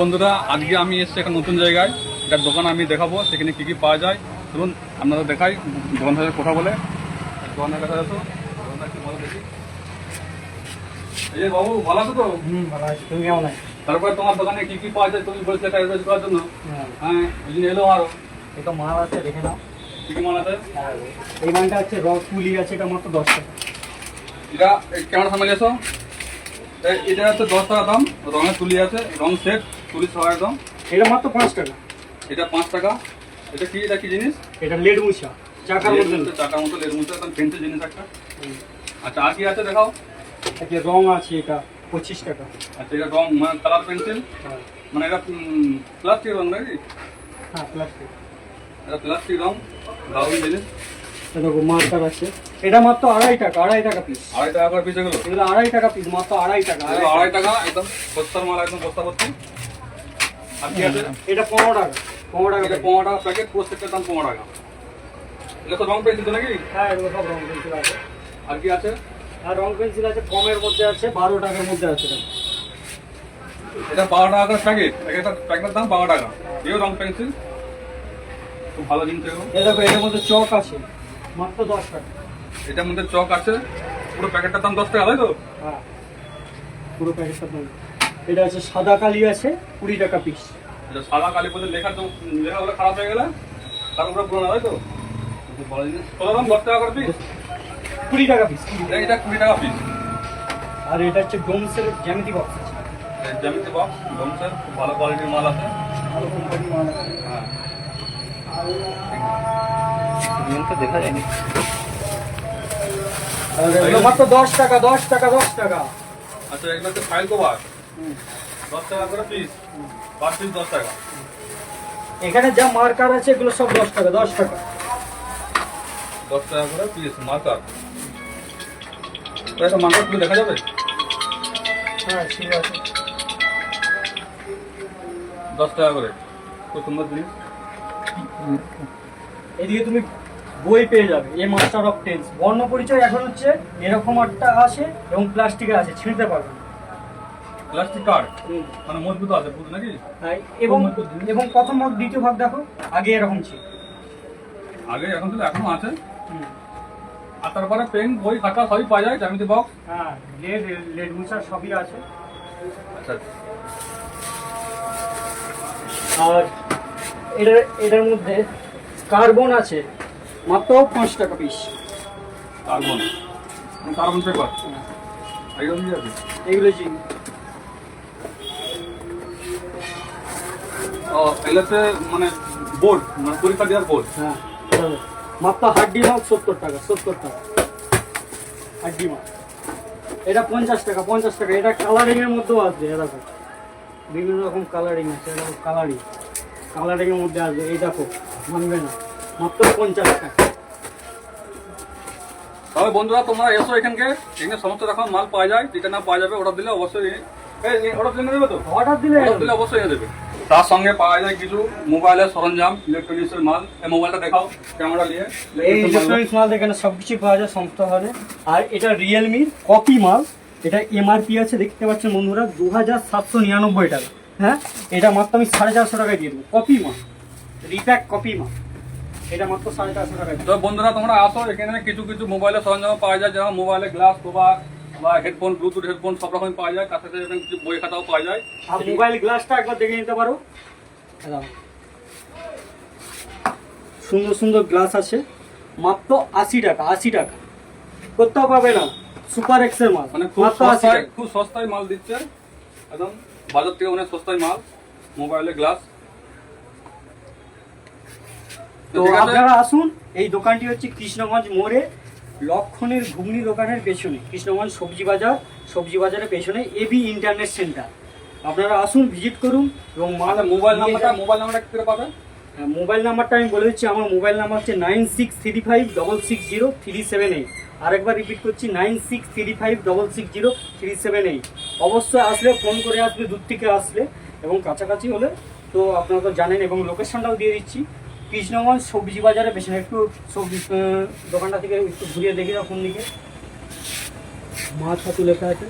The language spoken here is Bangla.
বন্ধুরা আজকে আমি এসেছি একটা নতুন জায়গায়। একটা দোকান আমি দেখাবো সেখানে কী কী পাওয়া যায়। চলুন আপনাদের দেখাই দোকান সাথে কথা বলে। দোকানের কাছে আসো। দোকানদার কি বলে দেখি। এই বাবু ভালো আছো তো? হুম ভালো আছি। তুমি কেমন আছো? তারপরে তোমার দোকানে কি কি পাওয়া যায় তুমি বলছিলে করার জন্য। হ্যাঁ। হ্যাঁ ওই জন্য এলো আরও। তো মাল আছে দেখে নাও। কি কি মাল আছে? এই মালটা হচ্ছে রক তুলি আছে এটা মাত্র দশ টাকা। এটা ক্যামেরা সামনে এসো। এটা হচ্ছে দশ টাকা দাম রঙের তুলি আছে রং সেট তুলি সহ একদম। এটা মাত্র পাঁচ টাকা। এটা পাঁচ টাকা। এটা কি এটা কি জিনিস? এটা লেড মুছা চাকার মধ্যে চাকার মতো লেড মুছে একদম ফেন্সি জিনিস একটা। আচ্ছা আর কি আছে দেখাও? একটা রং আছে এটা পঁচিশ টাকা। আচ্ছা এটা রং মানে কালার পেন্সিল হ্যাঁ। মানে এটা প্লাস্টিক রং নাকি? হ্যাঁ প্লাস্টিক এটা প্লাস্টিক রং দারুণ জিনিস। দেখো মার্কার আছে। এটা মাত্র আড়াই টাকা আড়াই টাকা পিস আড়াই টাকা করে পিস এগুলো? এগুলো আড়াই টাকা পিস মাত্র আড়াই টাকা এগুলো আড়াই টাকা একদম বস্তার মাল একদম বস্তা। ভর্তি আর কি আছে? এটা পনেরো টাকা পনেরো টাকা এটা পনেরো টাকা প্যাকেট পুরো দাম পনেরো টাকা। এটা তো রং পেন্সিল নাকি? হ্যাঁ এগুলো সব রং পেন্সিল আছে। আর কি আছে? আর রং পেন্সিল আছে কমের মধ্যে আছে বারো টাকার মধ্যে আছে। এটা। বারো টাকা করে প্যাকেট একটা প্যাকেটের দাম বারো টাকা। এও রং পেন্সিল খুব ভালো জিনিস এগুলো। এই দেখো এটার মধ্যে চক আছে। মাত্র দশ টাকা। এটার মধ্যে চক আছে। পুরো প্যাকেটটার দাম দশ টাকা তাই তো? হ্যাঁ। পুরো প্যাকেটটা দাম। এটা আছে সাদা কালি আছে কুড়ি টাকা পিস এটা সাদা কালি বলতে লেখা তো লেখাগুলো খারাপ হয়ে গেলে তার উপরে পুরোনো তাই তো? কত দাম? দশ টাকা করে পিস কুড়ি টাকা পিস এটা কুড়ি টাকা পিস আর এটা হচ্ছে ডোমসের জ্যামিতি বক্স জ্যামিতি বক্স ডোমসের খুব ভালো কোয়ালিটির মাল আছে। ভালো কোম্পানি মাল আছে। হ্যাঁ। দেখা যায়নি। মাত্র দশ টাকা দশ টাকা দশ টাকা। আচ্ছা এগুলো হচ্ছে ফাইল কভার দশ টাকা করে পিস পার পিস দশ টাকা। এখানে যা মার্কার আছে এগুলো সব দশ টাকা দশ টাকা। দশ টাকা করে পিস মার্কার একটা মার্কারগুলো দেখা যাবে? হ্যাঁ ঠিক আছে। দশ টাকা করে। খুব সুন্দর জিনিস। এদিকে তুমি বই পেয়ে যাবে এ মাস্টার অফ টেন্স বর্ণ পরিচয় এখন হচ্ছে এরকম একটা আছে এবং প্লাস্টিকে আছে ছিঁড়তে পারবে। Plastic card. মানে মজবুত আছে বুঝ নাকি? হ্যাঁ, এবং এবং প্রথম ভাগ দ্বিতীয় ভাগ দেখো আগে এরকম ছিল। আগে এখন তো এখনও আছে। আর তারপরে পেন বই খাতা সবই পাওয়া যায় জ্যামিতি বক্স হ্যাঁ লেড লেড মুছার সবই আছে। আচ্ছা। আর এটার এটার মধ্যে কার্বন আছে মাত্র পাঁচ টাকা পিস কার্বন? Carbon paper? এগুলো যাবে এগুলো ও এগুলোতে মানে বোর্ড মানে পরীক্ষা দেওয়ার বোর্ড? হ্যাঁ। মাত্র হাড্ডি মাল সত্তর টাকা সত্তর টাকা। হাড্ডি মাল এটা পঞ্চাশ টাকা পঞ্চাশ টাকা। এটা কালারিং এর মধ্যেও আসবে এরকম। বিভিন্ন রকম কালারিং আছে এরকম কালারিং কালারিং এর মধ্যে আসবে। এই দেখো মানবে না। মাত্র পঞ্চাশ টাকা। তবে বন্ধুরা তোমরা এসো এখানকে। এখানে সমস্ত রকম মাল পাওয়া যায়। যেটা না পাওয়া যাবে অর্ডার দিলে অবশ্যই অর্ডার দিলে দেবে তো? অর্ডার দিলে অর্ডার দিলে অবশ্যই এনে দেবে তার সঙ্গে পাওয়া যায় কিছু মোবাইলের সরঞ্জাম ইলেকট্রনিক্সের মাল। এই মোবাইলটা দেখাও ক্যামেরা নিয়ে। এই ইলেকট্রনিক্স মাল এখানে সব কিছু পাওয়া যায় সমস্ত ধরনের আর এটা রিয়েলমির কপি মাল। এটা এমআরপি আছে দেখতে পাচ্ছেন বন্ধুরা দু হাজার সাতশো নিরানব্বই টাকা। হ্যাঁ? এটা মাত্র আমি সাড়ে চারশো টাকায় দিয়ে দেবো। কপি মাল। রিপ্যাক কপি মাল। এটা মাত্র সাড়ে চারশো টাকায় তো বন্ধুরা তোমরা আসো এখানে কিছু কিছু মোবাইলের সরঞ্জাম পাওয়া যায় যেমন মোবাইলে গ্লাস কভার বা হেডফোন ব্লুটুথ হেডফোন সব রকম পাওয়া যায়। তার সাথে কিছু বই খাতাও পাওয়া যায়। আর মোবাইল গ্লাসটা একবার দেখে নিতে পারো। সুন্দর সুন্দর গ্লাস আছে। মাত্র আশি টাকা আশি টাকা। কোথাও পাবে না। সুপার এক্সের মাল। মানে খুব সস্তায় খুব সস্তায় মাল দিচ্ছে। একদম। বাজার থেকে অনেক সস্তায় মাল মোবাইলে গ্লাস। তো আপনারা আসুন এই দোকানটি হচ্ছে কৃষ্ণগঞ্জ মোড়ে লক্ষণের ঘুগনি দোকানের পেছনে কৃষ্ণগঞ্জ সবজি বাজার সবজি বাজারের পেছনে এবি ইন্টারনেট সেন্টার। আপনারা আসুন ভিজিট করুন এবং মাল মোবাইল নাম্বারটা মোবাইল নাম্বারটা কি করে পাবে হ্যাঁ, মোবাইল নাম্বারটা আমি বলে দিচ্ছি, আমার মোবাইল নাম্বার হচ্ছে nine six three five double six zero three seven eight. আরেকবার রিপিট করছি, nine six three five double six zero three seven eight. অবশ্যই আসলে ফোন করে আসবে, দূর থেকে আসলে এবং কাছাকাছি হলে তো আপনারা তো জানেন, এবং লোকেশনটাও দিয়ে দিচ্ছি। কৃষ্ণগঞ্জ সবজি বাজারে, পেছনে একটু সবজি দোকানটা থেকে একটু ঘুরিয়ে দেখি দাও কোন দিকে। মাছ হাতু লেখা আছে।